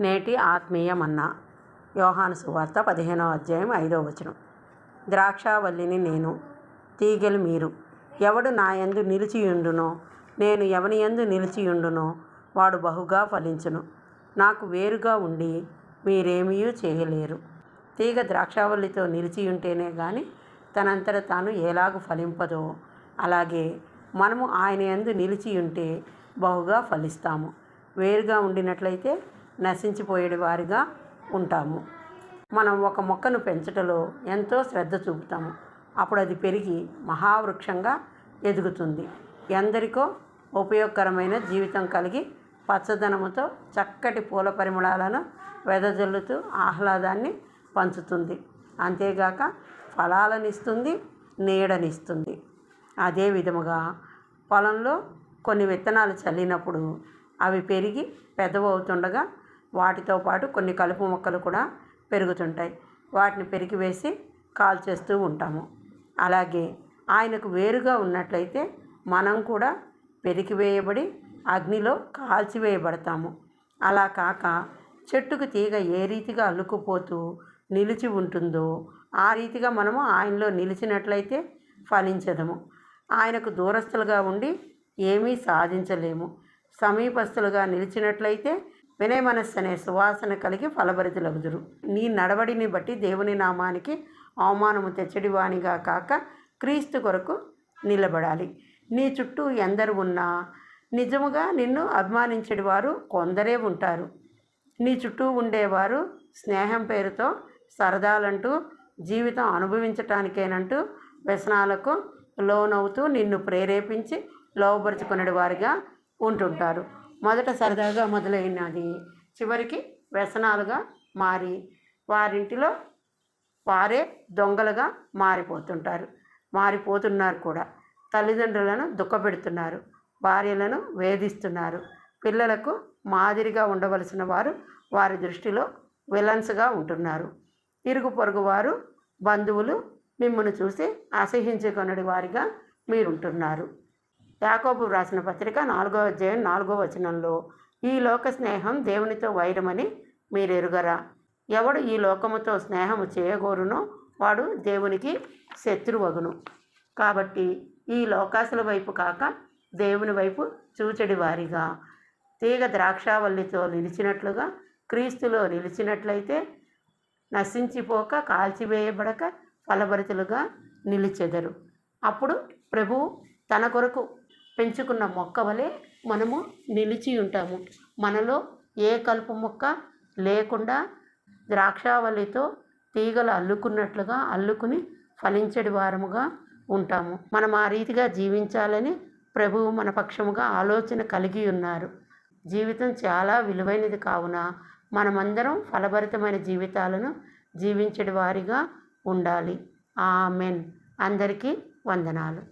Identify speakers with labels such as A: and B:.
A: నేటి ఆత్మీయ మన్నా యోహాను సువార్త పదిహేనవ అధ్యాయం ఐదవ వచనం. ద్రాక్షావల్లిని నేను తీగలు మీరు. ఎవడు నా యందు నిలిచియుండునో నేను ఎవని యందు నిలిచియుండునో వాడు బహుగా ఫలించును. నాకు వేరుగా ఉండి మీరేమీ చేయలేరు. తీగ ద్రాక్షావల్లితో నిలిచి ఉంటేనే కానీ తనంతట తాను ఎలాగ ఫలింపదో అలాగే మనము ఆయన యందు నిలిచి ఉంటే బహుగా ఫలిస్తాము. వేరుగా ఉండినట్లయితే నశించిపోయేటి వారిగా ఉంటాము. మనం ఒక మొక్కను పెంచటలో ఎంతో శ్రద్ధ చూపుతాము. అప్పుడు అది పెరిగి మహావృక్షంగా ఎదుగుతుంది. ఎందరికో ఉపయోగకరమైన జీవితం కలిగి పచ్చదనముతో చక్కటి పూల పరిమళాలను వెదజల్లుతూ ఆహ్లాదాన్ని పంచుతుంది. అంతేగాక ఫలాలనిస్తుంది నీడనిస్తుంది. అదే విధముగా పొలంలో కొన్ని విత్తనాలు చల్లినప్పుడు అవి పెరిగి పెద్దవవుతుండగా వాటితో పాటు కొన్ని కలుపు మొక్కలు కూడా పెరుగుతుంటాయి. వాటిని పెరిగివేసి కాల్చేస్తూ ఉంటాము. అలాగే ఆయనకు వేరుగా ఉన్నట్లయితే మనం కూడా పెరికివేయబడి అగ్నిలో కాల్చివేయబడతాము అలా కాక చెట్టుకు తీగ ఏ రీతిగా అల్లుకుపోతూ నిలిచి ఉంటుందో ఆ రీతిగా మనము ఆయనలో నిలిచినట్లయితే ఫలించదము. ఆయనకు దూరస్తులుగా ఉండి ఏమీ సాధించలేము. సమీపస్తులుగా నిలిచినట్లయితే వినయ మనస్సు అనే సువాసన కలిగి ఫలభరితులగుదురు. నీ నడవడిని బట్టి దేవుని నామానికి అవమానము తెచ్చడివానిగా కాక క్రీస్తు కొరకు నిలబడాలి. నీ చుట్టూ ఎందరు ఉన్నా నిజముగా నిన్ను అభిమానించేటి వారు కొందరే ఉంటారు. నీ చుట్టూ ఉండేవారు స్నేహం పేరుతో సరదాలంటూ జీవితం అనుభవించటానికేనంటూ వ్యసనాలకు లోనవుతూ నిన్ను ప్రేరేపించి లోపరుచుకునే వారిగా ఉంటుంటారు. మొదట సరదాగా మొదలైనది చివరికి వ్యసనాలుగా మారి వారింటిలో వారే దొంగలుగా మారిపోతుంటారు. మారిపోతున్నారు కూడా. తల్లిదండ్రులను దుఃఖపెడుతున్నారు. భార్యలను వేధిస్తున్నారు. పిల్లలకు మాదిరిగా ఉండవలసిన వారు వారి దృష్టిలో విలన్స్గా ఉంటున్నారు. ఇరుగు పొరుగు వారు బంధువులు మిమ్మల్ని చూసి అసహించుకొనడి వారిగా మీరుంటున్నారు. యాకోబు రాసిన పత్రిక నాలుగో అధ్యాయం నాలుగో వచనంలో ఈ లోక స్నేహం దేవునితో వైరమని మీరు ఎరుగరా ఎవడు ఈ లోకముతో స్నేహము చేయగోరునో వాడు దేవునికి శత్రువగును. కాబట్టి ఈ లోకాసుల వైపు కాక దేవుని వైపు చూచడి వారిగా. తీగ ద్రాక్షావల్లితో నిలిచినట్లుగా క్రీస్తులో నిలిచినట్లయితే నశించిపోక కాల్చివేయబడక ఫలభరితులుగా నిలిచెదరు. అప్పుడు ప్రభు తన కొరకు పెంచుకున్న మొక్క వలె మనము నిలిచి ఉంటాము. మనలో ఏ కలుపు మొక్క లేకుండా ద్రాక్షావళితో తీగలు అల్లుకున్నట్లుగా అల్లుకుని ఫలించడి వారముగా ఉంటాము. మనం ఆ రీతిగా జీవించాలని ప్రభువు మన పక్షముగా ఆలోచన కలిగి ఉన్నారు. జీవితం చాలా విలువైనది కావున మనమందరం ఫలభరితమైన జీవితాలను జీవించడి వారిగా ఉండాలి. ఆమెన్. అందరికీ వందనాలు.